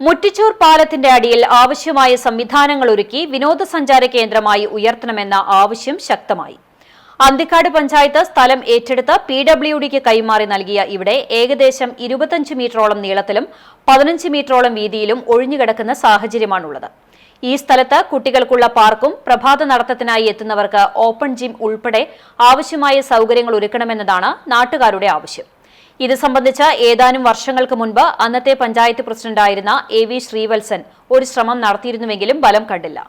മുറ്റിച്ചൂർ പാലത്തിന്റെ അടിയിൽ ആവശ്യമായ സംവിധാനങ്ങൾ ഒരുക്കി വിനോദസഞ്ചാര കേന്ദ്രമായി ഉയർത്തണമെന്ന ആവശ്യം ശക്തമായി. അന്തിക്കാട് പഞ്ചായത്ത് സ്ഥലം ഏറ്റെടുത്ത് പി ഡബ്ല്യു ഡിക്ക് കൈമാറി നൽകിയ ഇവിടെ ഏകദേശം ഇരുപത്തഞ്ച് മീറ്ററോളം നീളത്തിലും പതിനഞ്ച് മീറ്ററോളം വീതിയിലും ഒഴിഞ്ഞുകിടക്കുന്ന സാഹചര്യമാണുള്ളത്. ഈ സ്ഥലത്ത് കുട്ടികൾക്കുള്ള പാർക്കും പ്രഭാത നടത്തത്തിനായി എത്തുന്നവർക്ക് ഓപ്പൺ ജിം ഉൾപ്പെടെ ആവശ്യമായ സൗകര്യങ്ങൾ ഒരുക്കണമെന്നതാണ് നാട്ടുകാരുടെ ആവശ്യം. ഇത് സംബന്ധിച്ച് ഏതാനും വർഷങ്ങൾക്ക് മുൻപ് അന്നത്തെ പഞ്ചായത്ത് പ്രസിഡന്റായിരുന്ന എ വി ശ്രീവത്സൻ ഒരു ശ്രമം നടത്തിയിരുന്നുവെങ്കിലും ഫലം കണ്ടില്ല.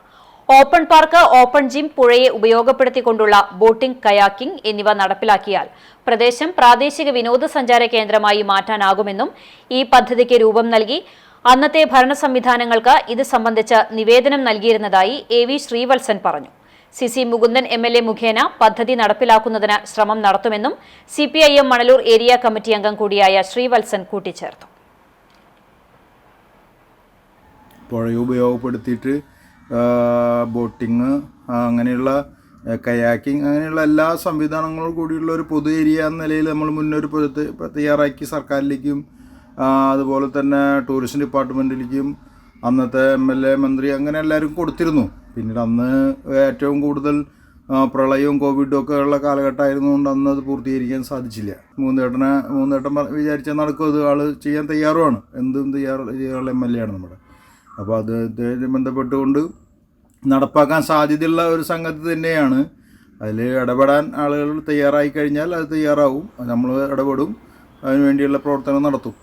ഓപ്പൺ പാർക്ക് ഓപ്പൺ ജിം പുഴയെ ഉപയോഗപ്പെടുത്തിക്കൊണ്ടുള്ള ബോട്ടിംഗ് കയാക്കിംഗ് എന്നിവ നടപ്പിലാക്കിയാൽ പ്രദേശം പ്രാദേശിക വിനോദസഞ്ചാര കേന്ദ്രമായി മാറ്റാനാകുമെന്നും ഈ പദ്ധതിക്ക് രൂപം നൽകി അന്നത്തെ ഭരണ സംവിധാനങ്ങൾക്ക് ഇത് സംബന്ധിച്ച് നിവേദനം നൽകിയിരുന്നതായി എ വി ശ്രീവത്സൻ പറഞ്ഞു. C C Mukundan M L A മുഖേന പദ്ധതി നടപ്പിലാക്കുന്നതിന് ശ്രമം നടത്തുമെന്നും C P I M Manalur area committee അംഗം കൂടിയായ ശ്രീവത്സൻ കൂട്ടിച്ചേർത്തു. ഉപയോഗപ്പെടുത്തിയിട്ട് ബോട്ടിങ് അങ്ങനെയുള്ള കയാക്കിങ് അങ്ങനെയുള്ള എല്ലാ സംവിധാനങ്ങളും കൂടിയുള്ള ഒരു പൊതു ഏരിയ എന്ന നിലയിൽ നമ്മൾ മുന്നൊരു തയ്യാറാക്കി സർക്കാരിലേക്കും അതുപോലെ തന്നെ ടൂറിസം ഡിപ്പാർട്ട്മെന്റിലേക്കും അന്നത്തെ എം എൽ എ മന്ത്രി അങ്ങനെ എല്ലാവരും കൊടുത്തിരുന്നു. പിന്നീട് അന്ന് ഏറ്റവും കൂടുതൽ പ്രളയവും കോവിഡും ഒക്കെ ഉള്ള കാലഘട്ടമായിരുന്നുകൊണ്ട് അന്ന് അത് പൂർത്തീകരിക്കാൻ സാധിച്ചില്ല. മൂന്നേട്ടനെ മൂന്നേട്ടൻ വിചാരിച്ച വിചാരിച്ചാൽ നടക്കും അത് ആൾ ചെയ്യാൻ തയ്യാറുമാണ്. എന്തും തയ്യാറ് ചെയ്യാനുള്ള എം എൽ എ ആണ് നമ്മുടെ. അപ്പോൾ അത് ബന്ധപ്പെട്ടുകൊണ്ട് നടപ്പാക്കാൻ സാധ്യതയുള്ള ഒരു സംഗതി തന്നെയാണ്. അതിൽ ഇടപെടാൻ ആളുകൾ തയ്യാറായി കഴിഞ്ഞാൽ അത് തയ്യാറാവും. നമ്മൾ ഇടപെടും. അതിനുവേണ്ടിയുള്ള പ്രവർത്തനം നടത്തും.